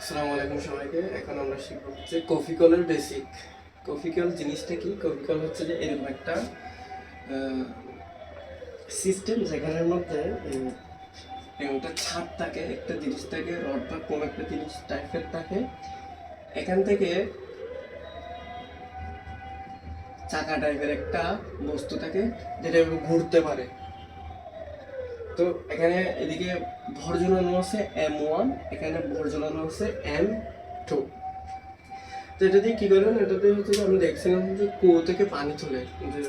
আসসালামু আলাইকুম সবাইকে। এখন আমরা শিখব হচ্ছে কফি কলের বেসিক কফি কল জিনিসটা কি? কফি কল হচ্ছে যে এরকম একটা সিস্টেম যেখানের মধ্যে একটা ছাদ থাকে, একটা জিনিস থাকে রড বা কোনো একটা জিনিস টাইপের থাকে। এখান থেকে চাকা টাইপের একটা বস্তু থাকে, যেটা ঘুরতে পারে। তো এখানে এদিকে ভর ঝোলানো আছে এম ওয়ান এখানে ভর ঝোলানো আছে এম টু তো এটা দিয়ে কী করবেন এটা দিয়ে হচ্ছে যে আমি দেখছিলাম যে কুয়ো থেকে পানি তোলে যে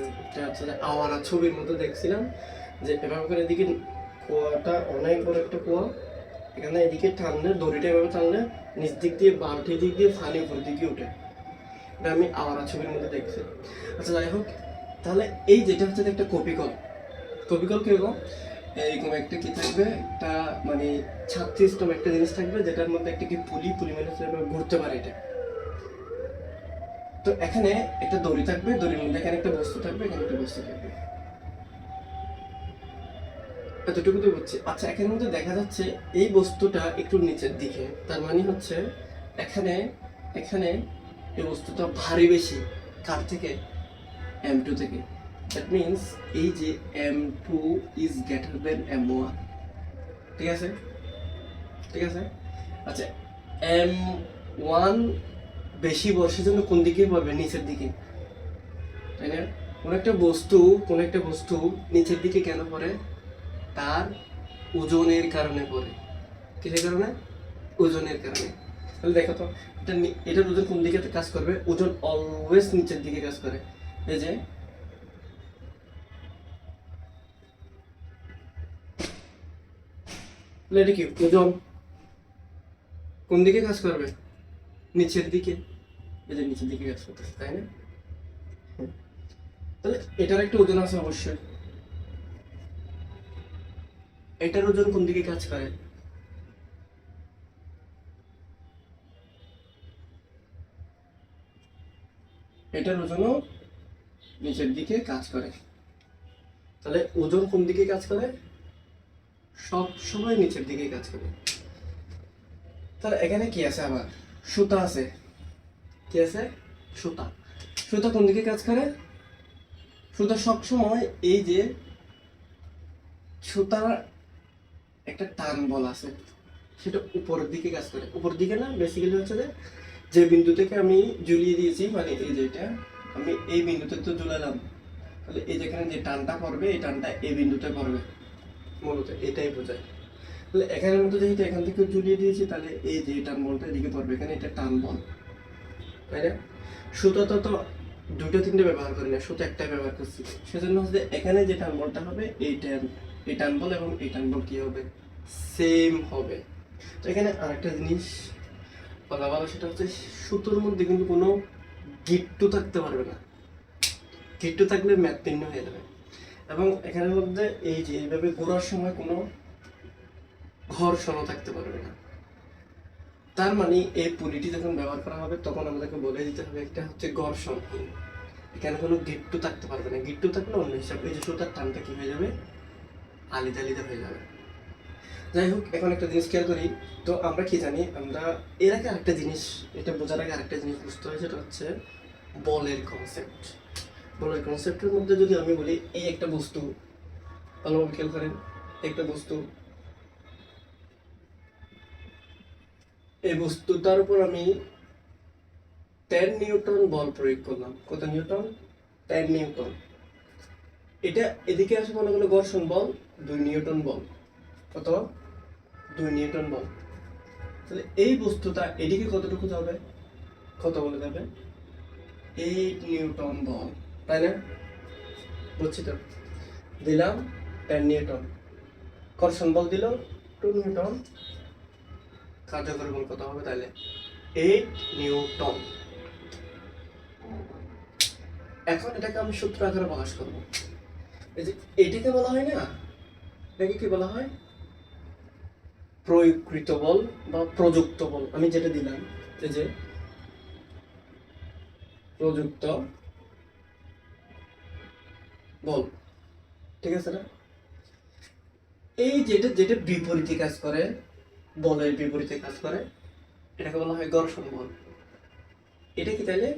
হচ্ছে যে আওয়ারা ছবির মতো দেখছিলাম যে এভাবে করে এদিকে কুয়াটা অনেক বড় একটা কুয়া। এখানে এদিকে টানলে, দড়িটা এভাবে টানলে নিচ দিক দিয়ে, বালতি দিক দিয়ে পানি উপর দিকে উঠে। এটা আমি আওয়ারা ছবির মধ্যে দেখছি। আচ্ছা যাই হোক, তাহলে এই যেটা হচ্ছে একটা কপিকল। কপিকল কপি কল কীরকম? এইরকম একটা কি থাকবে? একটা মানে ছাদ সিস্টেম একটা জিনিস থাকবে, যেটার মধ্যে একটা কি পুলি পুলি মানে ঘুরতে পারে এটা। তো এখানে একটা দড়ি থাকবে, দড়ির মধ্যে এখানে একটা বস্তু থাকবে, এখানে একটা বস্তু থাকবে। এতটুকু তো বুঝছি। আচ্ছা এখানের মধ্যে দেখা যাচ্ছে এই বস্তুটা একটু নিচের দিকে, তার মানে হচ্ছে এখানে এখানে এই বস্তুটা ভারী বেশি, কার থেকে? এম টু থেকে। দ্যাট মিনস এই যে M two is greater than M one ঠিক আছে? ঠিক আছে? আচ্ছা এম ওয়ান বেশি বর্ষের জন্য কোন দিকে পড়বে? নিচের দিকে। তাই না? কোন একটা বস্তু, কোন একটা বস্তু নিচের দিকে কেন পড়ে? তার ওজনের কারণে পড়ে। কিসের কারণে? ওজনের কারণে। তাহলে দেখো তো, এটা এটার ওজন কোন দিকে কাজ করবে? ওজন অলওয়েজ নিচের দিকে কাজ করে। এই যে তাহলে এটা কি? ওজন কোন দিকে কাজ করবে? নিচের দিকে। এই যে নিচের দিকে কাজ করতেছে, তাই না? তাহলে এটার একটা ওজন আছে অবশ্যই। এটার ওজন কোন দিকে কাজ করে? এটার ওজনও নিচের দিকে কাজ করে। তাহলে ওজন কোন দিকে কাজ করে? সব সময় নিচের দিকে কাজ করে। তাহলে এখানে কি আছে আবার? সুতা আছে। কি আছে? সুতা। সুতা কোন দিকে কাজ করে? সুতা সব সময় এই যে সুতার একটা টান বল আছে। সেটা উপরের দিকে কাজ করে। উপর দিকে না বেসিক্যালি হচ্ছে যে যে বিন্দু থেকে আমি ঝুলিয়ে দিয়েছি মানে এই যে এটা, আমি এই বিন্দুতে তো ঝুলালাম। তাহলে এই যেখানে যে টানটা পড়বে, এই টানটা এই বিন্দুতে পড়বে। মূলত এটাই বোঝায়। তাহলে এখানের মধ্যে যেহেতু এখান থেকে ঝুলিয়ে দিয়েছি, তাহলে এই যে টান বলটা এদিকে পড়বে, এখানে এটা টান বল। তাই না? সুতো তো তো দুটো তিনটে ব্যবহার করি না, সুতো একটাই ব্যবহার করছি। সেজন্য হচ্ছে এখানে যে টান বলটা হবে, এই টান এই টান বল এবং এই টান বল কি হবে? সেম হবে। তো এখানে আরেকটা জিনিস বলা ভালো, সেটা হচ্ছে সুতোর মধ্যে কিন্তু কোনো গিট্টু থাকতে পারবে না। গিট্টু থাকলে ম্যাথ ম্যাপিন্ন হয়ে যাবে। এবং এখানের মধ্যে এই যে এইভাবে ঘোরার সময় কোনো ঘর ঘর্ষণও থাকতে পারবে না। তার মানে এই পুলিটি যখন ব্যবহার করা হবে, তখন আমাদেরকে বলে দিতে হবে একটা হচ্ছে ঘর্ষণ এখানে কোনো গিট্টু থাকতে পারবে না। গিট্টু থাকলে অন্য হিসাবে। এই যে সুতার টানটা কি হয়ে যাবে? আলিদা আলিদা হয়ে যাবে। যাই হোক, এখন একটা জিনিস খেয়াল করি। তো আমরা কি জানি, আমরা এর আগে আরেকটা জিনিস, এটা বোঝার আগে আরেকটা জিনিস বুঝতে হয় সেটা হচ্ছে বলের কনসেপ্ট বলের কনসেপ্টের মধ্যে যদি আমি বলি, এই একটা বস্তু ভালোভাবে খেয়াল করেন, একটা বস্তু, এই বস্তুটার উপর আমি টেন নিউটন বল প্রয়োগ করলাম। কত নিউটন? Ten Newton. এটা এদিকে আসে মনে করল ঘর্ষণ বল, দুই নিউটন বল। কত? দুই নিউটন বল। তাহলে এই বস্তুটা এদিকে কতটুকু যাবে? কত বলে যাবে? এইট নিউটন বল। তাই না? বুঝছি তো? দিলাম টেন নিউটন। কর্ষণ বল দিল? Two newton. কার্যকর বল কত হবে তাহলে এইট নিউটন। এখন এটাকে আমি সূত্র আকারে প্রকাশ করব। এই যে এটাকে বলা হয় না, এটাকে কি বলা হয়? প্রয়োগকৃত বল বা প্রযুক্ত বল। আমি যেটা দিলাম, এই যে প্রযুক্ত বল। ঠিক আছে না? এই যেটা যেটা বিপরীতে কাজ করে, বলের বিপরীতে কাজ করে, এটাকে বলা হয় ঘর্ষণ বল এটা কি তাইলে?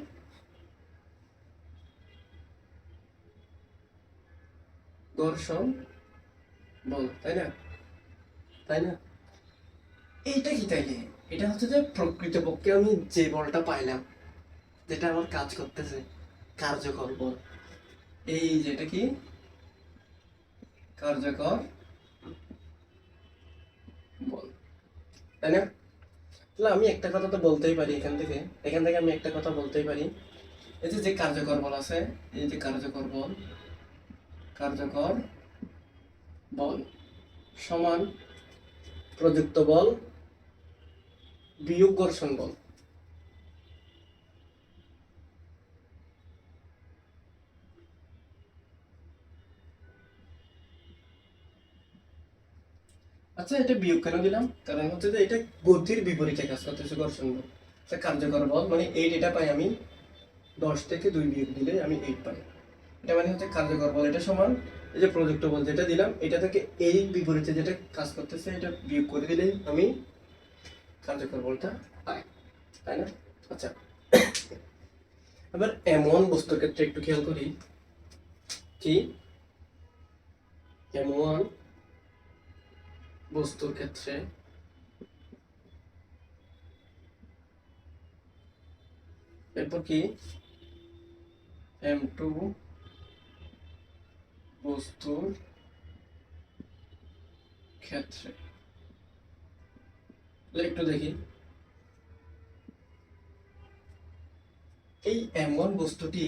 ঘর্ষণ বল তাই না? তাই না? এইটা কি তাইলে? এটা হচ্ছে যে প্রকৃতপক্ষে আমি যে বলটা পাইলাম, যেটা আমার কাজ করতেছে, কার্যকর বল। এই যেটা কি? কার্যকর বল। তাই না? তাহলে আমি একটা কথা তো বলতেই পারি এখান থেকে। এখান থেকে আমি একটা কথা বলতেই পারি। এই যে কার্যকর বল আছে, এই যে কার্যকর বল কার্যকর বল সমান প্রযুক্ত বল বিয়োগ ঘর্ষণ বল। আচ্ছা এটা বিয়োগ কেন দিলাম? কারণ হচ্ছে যে এটা গতির বিপরীতে কাজ করতেছে ঘর্ষণ বল। আচ্ছা, কার্যকর বল মানে এইট এটা পাই আমি দশ থেকে দুই বিয়োগ দিলে আমি এইট পাই। এটা মানে হচ্ছে কার্যকর বল এটা সমান এই যে প্রযুক্ত বল যেটা দিলাম এটা থেকে এই বিপরীতে যেটা কাজ করতেছে এটা বিয়োগ করে দিলে আমি কার্যকর বলটা পাই তাই না? আচ্ছা এবার এমন বস্তুর ক্ষেত্রে একটু খেয়াল করি কি? এমন বস্তুর ক্ষেত্রে। এরপর কি? এম টু বস্তুর ক্ষেত্রে। একটু দেখি। এই এম ওয়ান বস্তুটি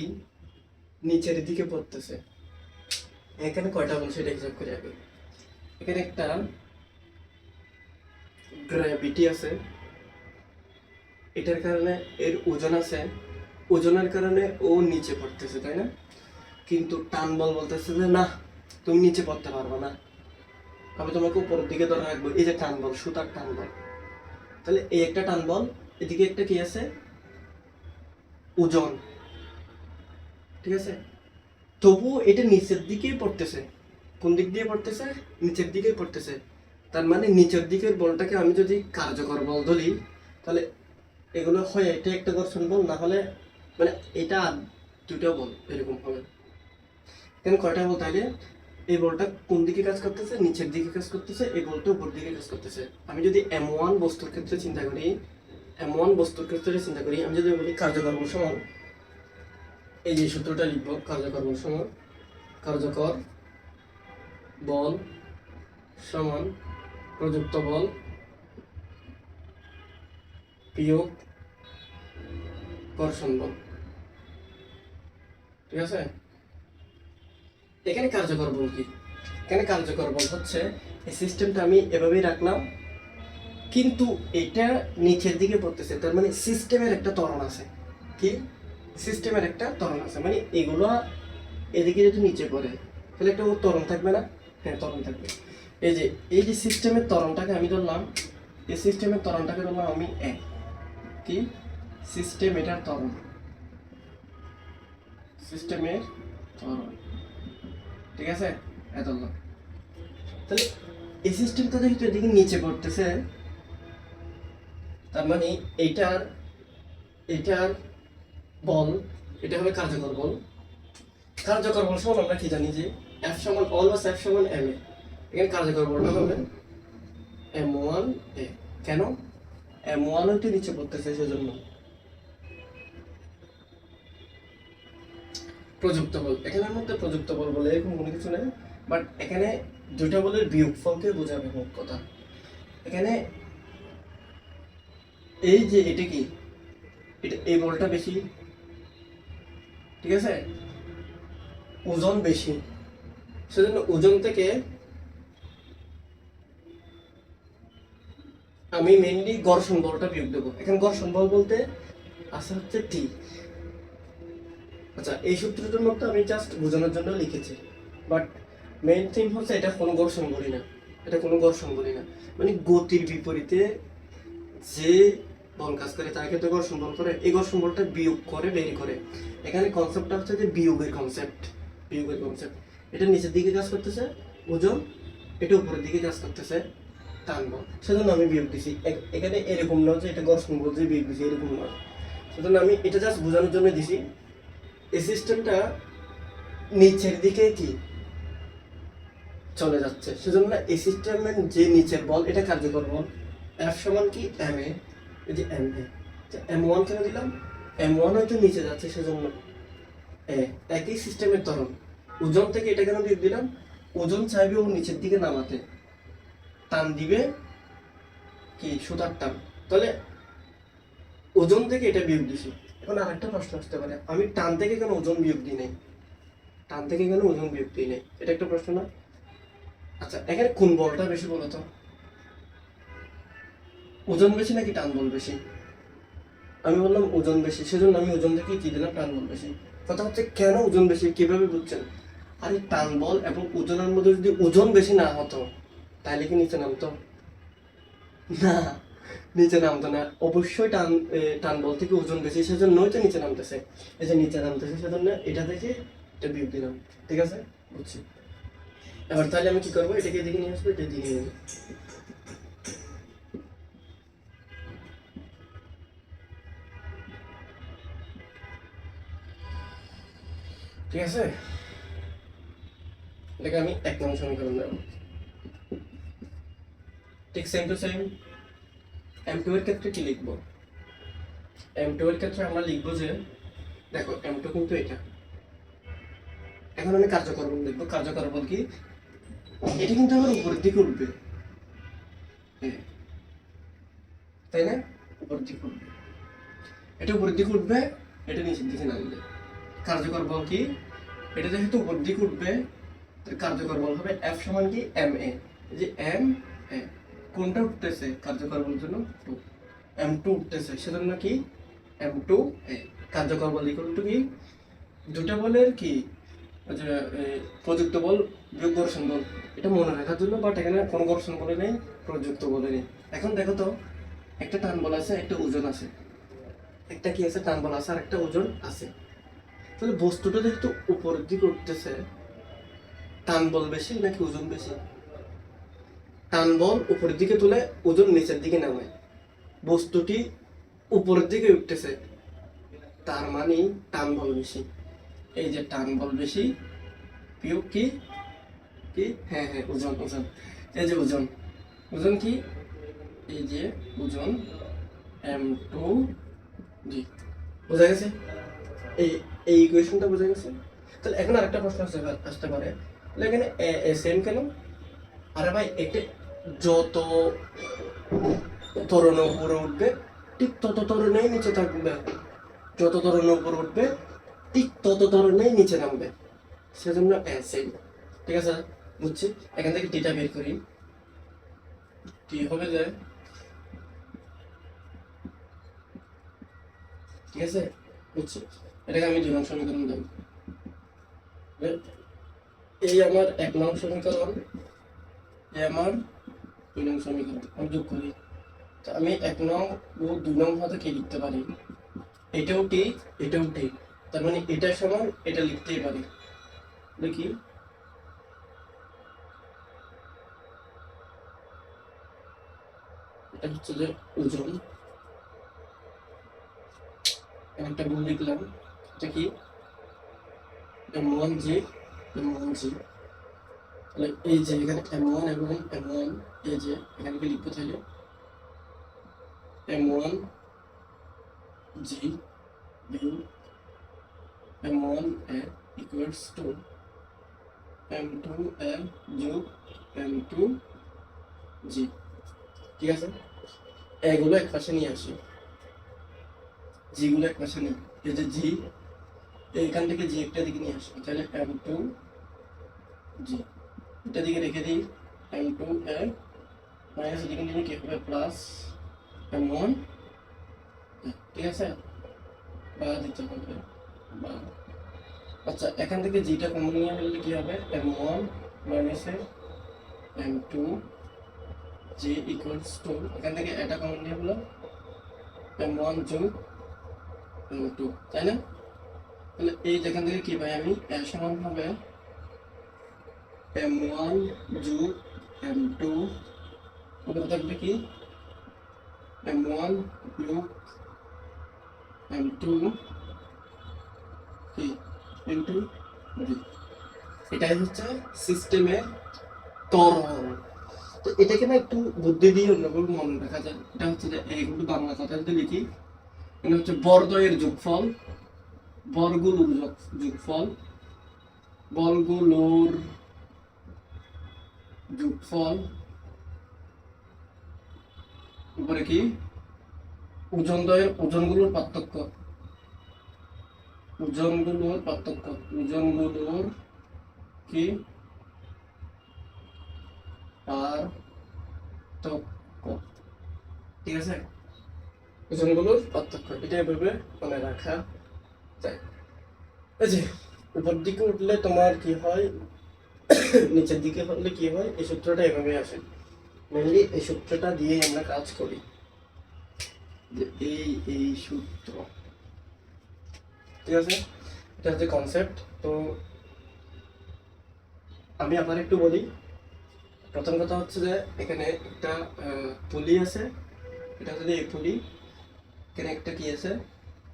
নিচের দিকে পড়তেছে। এখানে কয়টা বল সেটা হিসাব করে আগে। এখানে একটা গ্র্যাভিটি আছে। এটার কারণে এর ওজন আছে। ওজনের কারণে ও নিচে পড়তেছে, তাই না? কিন্তু টান বল বলতেছে যে, না, তুমি নিচে পড়তে পারবে না। আমি তোমাকে উপরের দিকে ধরে রাখব। এই যে টান বল, সুতার টান বল। তাহলে এই একটা টান বল, এদিকে একটা কি আছে? ওজন। ঠিক আছে? তবুও এটা নিচের দিকেই পড়তেছে। কোন দিক দিয়ে পড়তেছে? নিচের দিকেই পড়তেছে। তার মানে নিচের দিকের বলটাকে আমি যদি কার্যকর বল ধরি, তাহলে এগুলো হয় এটা একটা ঘর্ষণ বল, না হলে মানে এটা দুটো বল এরকম হবে। কেন কয়টা বল তাহলে এই বলটা কোন দিকে কাজ করতেছে? নিচের দিকে কাজ করতেছে, এই বলটা উপর দিকে কাজ করতেছে। আমি যদি এম ওয়ান বস্তুর ক্ষেত্রে চিন্তা করি এম ওয়ান বস্তুর ক্ষেত্রে চিন্তা করি, আমি যদি বলি কার্যকর বল সমান, এই যে সূত্রটা লিখব, কার্যকর বল সমান, কার্যকর বল সমান প্রযুক্ত বল, বিয়োগ, ঘর্ষণ বল। ঠিক আছে? এখানে কার্যকর বল কি? এখানে কার্যকর বল হচ্ছে, এই সিস্টেমটা আমি এভাবেই রাখলাম, কিন্তু এটা নিচের দিকে পড়তেছে, তার মানে সিস্টেমের একটা ত্বরণ আছে। কি? সিস্টেমের একটা ত্বরণ আছে মানে এগুলো এদিকে যদি নিচে পড়ে, তাহলে একটা ওর ত্বরণ থাকবে না? হ্যাঁ ত্বরণ থাকবে। এই যে এই যে সিস্টেমের ত্বরণটাকে আমি ধরলাম, এই সিস্টেমের ত্বরণটাকে ধরলাম আমি এক। কি? সিস্টেম এটার ত্বরণ। সিস্টেমের ত্বরণ। ঠিক আছে? এত তাহলে এই সিস্টেমটা যেহেতু এদিকে নিচে পড়তেছে, তার মানে এইটার এইটার বল, এটা হবে কার্যকর বল। কার্যকর বল সমান আমরা কি জানি যে এফ সমান অলওয়েজ এফ সমান এম এ। এখানে কার্যকর বলটা হবে এম ওয়ান এ। কেন? এম ওয়ান ওইটা নিচে পড়তেছে, সেজন্য। প্রযুক্ত বল। এখানের মধ্যে প্রযুক্ত বল বলে এরকম কোনো কিছু নেই বাট এখানে দুইটা বলের বিয়োগফলকে বোঝাবে মোট কথা। এখানে এই যে এটা কি? এটা এই বলটা বেশি, ঠিক আছে? ওজন বেশি। সেজন্য ওজন থেকে আমি মেইনলি ঘর্ষণ বলটা বিয়োগ দেবো। এখন ঘর্ষণ বল বলতে আছে হচ্ছে টি আচ্ছা এই সূত্রটার মধ্যে আমি জাস্ট বোঝানোর জন্য লিখেছি। বাট মেইন থিম হচ্ছে এটা কোনো ঘর্ষণ বলি না। এটা কোনো ঘর্ষণ বলি না। মানে গতির বিপরীতে যে বল কাজ করে তাকে তো ঘর্ষণ বল করে, এই ঘর্ষণ বলটা বিয়োগ করে, বের করে। এখানে কনসেপ্টটা হচ্ছে যে বিয়োগের কনসেপ্ট বিয়োগের কনসেপ্ট এটা নিচের দিকে কাজ করতেছে, ওজন, এটা উপরের দিকে কাজ করতেছে। টানবো। সেজন্য আমি বিয়োগ দিছি। এখানে এরকম না যে এটা ঘর্ষণ বল যে বিয়োগ দিছি, এরকম নয় সেজন্য আমি এটা জাস্ট বোঝানোর জন্য দিছি, এই সিস্টেমটা নিচের দিকে কি চলে যাচ্ছে। সেজন্য এই যে নিচের বল, এটা কার্যকর বল। এফ সমান কি? এম এ এই যে এম এ এম ওয়ান কেন দিলাম? এম ওয়ান হয়তো নিচে যাচ্ছে, সেজন্য এ একই সিস্টেমের ধরন। ওজন থেকে এটা কেন বিয়োগ দিলাম? ওজন চাইবে ও নিচের দিকে নামাতে। টান দিবে কি, সুতার টান? তাহলে ওজন থেকে এটা বিয়োগ দিছি। এখন আরেকটা প্রশ্ন আসতে পারে, আমি টান থেকে কেন ওজন বিয়োগ দিই নাই? টান থেকে কেন ওজন বিয়োগ দিই নাই? এটা একটা প্রশ্ন না? আচ্ছা এখানে কোন বলটা বেশি বলো তো? ওজন বেশি নাকি টান বল বেশি? আমি বললাম ওজন বেশি, সেজন্য আমি ওজন থেকে কি দিলাম, টান বল বেশি। কথা হচ্ছে কেন ওজন বেশি, কীভাবে বুঝছেন? আরে টান বল এবং ওজনের মধ্যে যদি ওজন বেশি না হতো তাহলে কি নিচে নামতো? না, নিচে নামতো না। অবশ্যই টান টান বল থেকে ওজন বেশি সেজন্যই তো নিচে নামতেছে। এই যে নিচে নামতেছে, সেজন্য এটা থেকে এটা বিয়োগ দিলাম। ঠিক আছে? বুঝছি? এবার তাহলে আমি কি করব? এটাকে এদিকে নিয়ে আসব, এটা দিকে নিয়ে। ঠিক আছে? এটাকে আমি এক নম্বর সমীকরণ দেবো। ঠিক same to same M two এর ক্ষেত্রে কি লিখব? এম টু এর ক্ষেত্রে আমরা লিখব যে, দেখো এম টু কিন্তু এটা। এখন আমি কার্যকর বল কার্যকর বল কি? এটা কিন্তু আমার উপরের দিকে উঠবে। হ্যাঁ। তাই না? উপরের দিকে উঠবে। এটা উপরের দিকে উঠবে, এটা নিচের দিকে নামবে কার্যকর বল কি? এটা যেহেতু উপর দিকে উঠবে কার্যকর বল হবে এফ সমান কি? এম এ যে এম এ কোনটা উঠতেছে কার্যকর বল জন্য? টু। এম টু উঠতেছে, সেজন্য কি? এম টু কার্যকর বল ইকুয়াল টু কি? দুটা বলের কি? প্রযুক্ত বল বিয়োগ ঘর্ষণ বল। এটা মনে রাখার জন্য বাট এখানে কোনো ঘর্ষণ বলে নেই, প্রযুক্ত বলে নেই। এখন দেখো তো, একটা টান বল আছে, একটা ওজন আছে। একটা কি আছে? টান বল আছে, আর একটা ওজন আছে। তাহলে বস্তুটা যেহেতু উপরের দিকে উঠতেছে, টান বল বেশি নাকি ওজন বেশি? টান বল উপরের দিকে তুলে ওজন নিচের দিকে নামায়। বস্তুটি উপরের দিকে উঠতেছে। তার মানে টান বল বেশি। এই যে টান বল বেশি বিয়োগ কি? কি? হ্যাঁ হ্যাঁ ওজন ওজন। এই যে ওজন। ওজন কি? এই যে ওজন, এম টু জি। বোঝা গেছে? এই এই ইকুয়েশনটা বোঝা গেছে? তাহলে এখন আরেকটা প্রশ্ন আসতে পারে আসতে পারে। তাহলে এখানে সেম কেন? আরে ভাই, এটা যত তরণ উপরে উঠবে, ঠিক তত তরণেই নিচে থাকবে। যত তরণ উপরে উঠবে, ঠিক তত তরণেই নিচে নামবে। সেজন্য সেম ঠিক আছে? বুঝছি? এখান থেকে টিটা বের করি। টি হবে যে, ঠিক আছে? বুঝছি? এটাকে আমি দুই নং সমীকরণ দেব। এই আমার এক নং সমীকরণ আমার দুই নং সমীকরণ যোগ করি তো আমি এক নং ও দুই নং হাতে লিখতে পারি। এটাও ঠিক এটাও ঠিক। তার মানে এটা সমান, এটা লিখতেই পারি। দেখি। এটা হচ্ছে যে ওজন। একটা গুণ লিখলাম। এটা কি? ওয়ান জি ওয়ান জি তাহলে এই যে এখানে এম ওয়ান এবং এম ওয়ান এই যে এখানে কি লিখব তাহলে M one G view M one A equals to M two A যোগ এম টু জি ঠিক আছে? এগুলো এক পাশে নিয়ে আসি। জিগুলো এক পাশে নিয়ে এই যে জি এইখান থেকে জি একটা দিকে নিয়ে আসি। তাহলে এম টু জি এটা দিকে রেখে দিই। এম টু এম মাইনাস এদিকে নিলে কি হবে? প্লাস এম ওয়ান ঠিক আছে? বা দিতে হবে বা। আচ্ছা এখান থেকে জিটা কমন নিয়ে ফেললে কি হবে? M one minus M two G equals to এখান থেকে এটা কমন নিয়ে ফেলো এম ওয়ান যোগ এম টু তাই না? তাহলে এই যেখান থেকে কি পাই আমি? এর সমান হবে এম ওয়ান যোগ এম টু উপরে থাকবে কি? এম ওয়ান বিয়োগ এম টু এম টু এটাই হচ্ছে সিস্টেমের তরল। তো এটাকে না একটু বুদ্ধি দিয়ে অন্যভাবে মনে রাখা যায়। এটা হচ্ছে যে এইগুলো বাংলা কথা যদি লিখি। এটা হচ্ছে বর্দয়ের যোগফল। বর্গগুলোর যোগ- যোগফল। বর্গগুলোর যোগফল উপরে কি? ওজন দ্বয়ের ওজনগুলোর পার্থক্য। ওজনগুলোর পার্থক্য। ওজনগুলোর কি? পার্থক্য। ঠিক আছে? ওজনগুলোর পার্থক্য। এটা এভাবে মনে রাখা যায়। এই যে, উপর দিকে উঠলে তোমার কি হয়? নিচের দিকে হলে কি হয়? এই সূত্রটা এভাবে আসে। মেনলি এই সূত্রটা দিয়েই আমরা কাজ করি। এই এই সূত্র। ঠিক আছে? এটা হচ্ছে কনসেপ্ট তো আমি আবার একটু বলি। প্রথম কথা হচ্ছে যে, এখানে একটা পুলি আছে। এটা হচ্ছে এই পুলি। এখানে একটা কি আছে?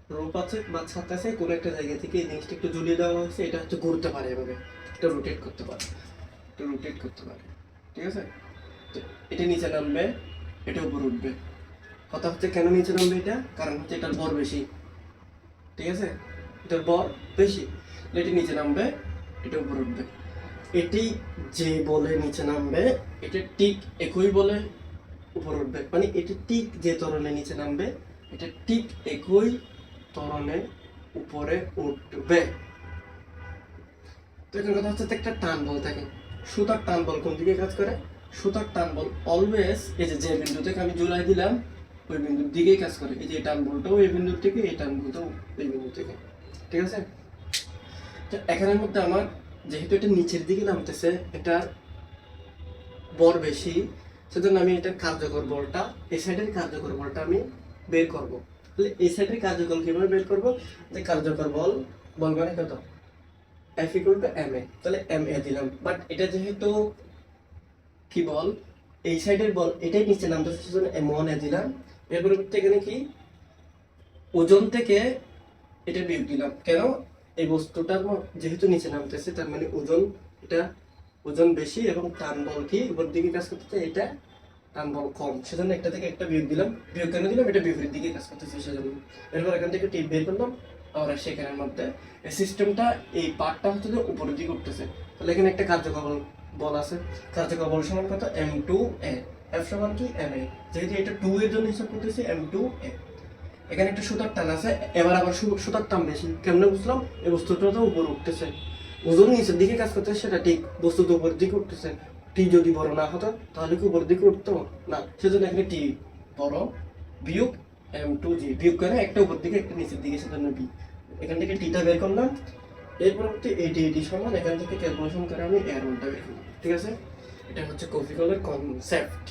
রূপ আছে বা ছাদ আছে, কোনো একটা জায়গা থেকে এই জিনিসটা একটু ঝুলিয়ে দেওয়া হয়েছে, এটা হচ্ছে ঘুরতে পারে এভাবে। এটা রোটেট করতে পারে। এটা রোটেট করতে পারে। ঠিক আছে? তো এটা নিচে নামবে, এটা উপর উঠবে। কথা হচ্ছে কেন নিচে নামবে এটা? কারণ হচ্ছে এটার বর বেশি। ঠিক আছে? এটার বর বেশি। এটি নিচে নামবে, এটা উপর উঠবে। এটি যে বলে নিচে নামবে, এটা ঠিক একই বলে উপর উঠবে। মানে এটি ঠিক যে তরলে নিচে নামবে, এটা ঠিক একই তরলে উপরে উঠবে। তো এখানে কথা হচ্ছে একটা টান বল থাকে সুতার টান বল কোন দিকে কাজ করে? সুতার টান বল অলওয়েজ এই যে যে বিন্দু থেকে আমি জুলাই দিলাম, ওই বিন্দুর দিকেই কাজ করে। এই যে, এই টান বলটাও এই বিন্দুর থেকে, এই টান বলটাও এই বিন্দু থেকে। ঠিক আছে? তো এখানের মধ্যে আমার যেহেতু এটা নিচের দিকে নামতেছে, এটা বর বেশি, সেজন্য আমি এটার কার্যকর বলটা, এই সাইডের কার্যকর বলটা আমি বের করব। তাহলে এই সাইডের কার্যকর কীভাবে বের করব? যে কার্যকর বল বল মানে কত? F equal to M A তাহলে এম এ দিলাম। বাট এটা যেহেতু কি বল? এই সাইডের বল, এটাই নিচে নামতেছে, সেজন্য এম ওয়ান এ দিলাম। এর পরিবর্তে এখানে কি? ওজন থেকে এটা বিয়োগ দিলাম। কেন? এই বস্তুটার যেহেতু নিচে নামতেছে, তার মানে ওজন, এটা ওজন বেশি এবং টান বল কি? উপর দিকে কাজ করতেছে, এটা কম। সেজন্য একটা থেকে একটা বিয়োগ দিলাম। বিয়োগ কেন দিলাম? এটা দিকে কাজ সেজন্য। এরপর এখান থেকে টিপ বের করলাম। সেখানের মধ্যে এই সিস্টেমটা এই পার্টটা হচ্ছে যে উপরের দিকে উঠতেছে। তাহলে এখানে একটা কার্যকর বল- আছে। কার্যকর সমান কত? এম টু এ এফ সমান কি? এম এ যেহেতু এটা টু এর জন্য হিসাব করতেছি এম টু এ এখানে একটা সুতার টান আছে। এবার আবার সুতার টান বেশি। কেমনে বুঝলাম? এই বস্তুটা তো উপরে উঠতেছে। ওজন নিচের দিকে কাজ করতেছে, সেটা ঠিক বস্তু তো উপরের দিকে উঠতেছে। টি যদি বড় না হতো, তাহলে কি উপরের দিকে উঠতো? না, সেজন্য এখানে টি বড়, বিয়োগ এম টু জি, বিয়োগ করে একটা উপর দিকে, একটা নিচের দিকে, সেজন্য বি। এখান থেকে টিটা বের করলাম এর পরবর্তী এটি এটি সমান, এখান থেকে ক্যালকুলেশন করে আমি এর রোলটা বের করলাম, ঠিক আছে? এটা হচ্ছে কফি কলের কনসেপ্ট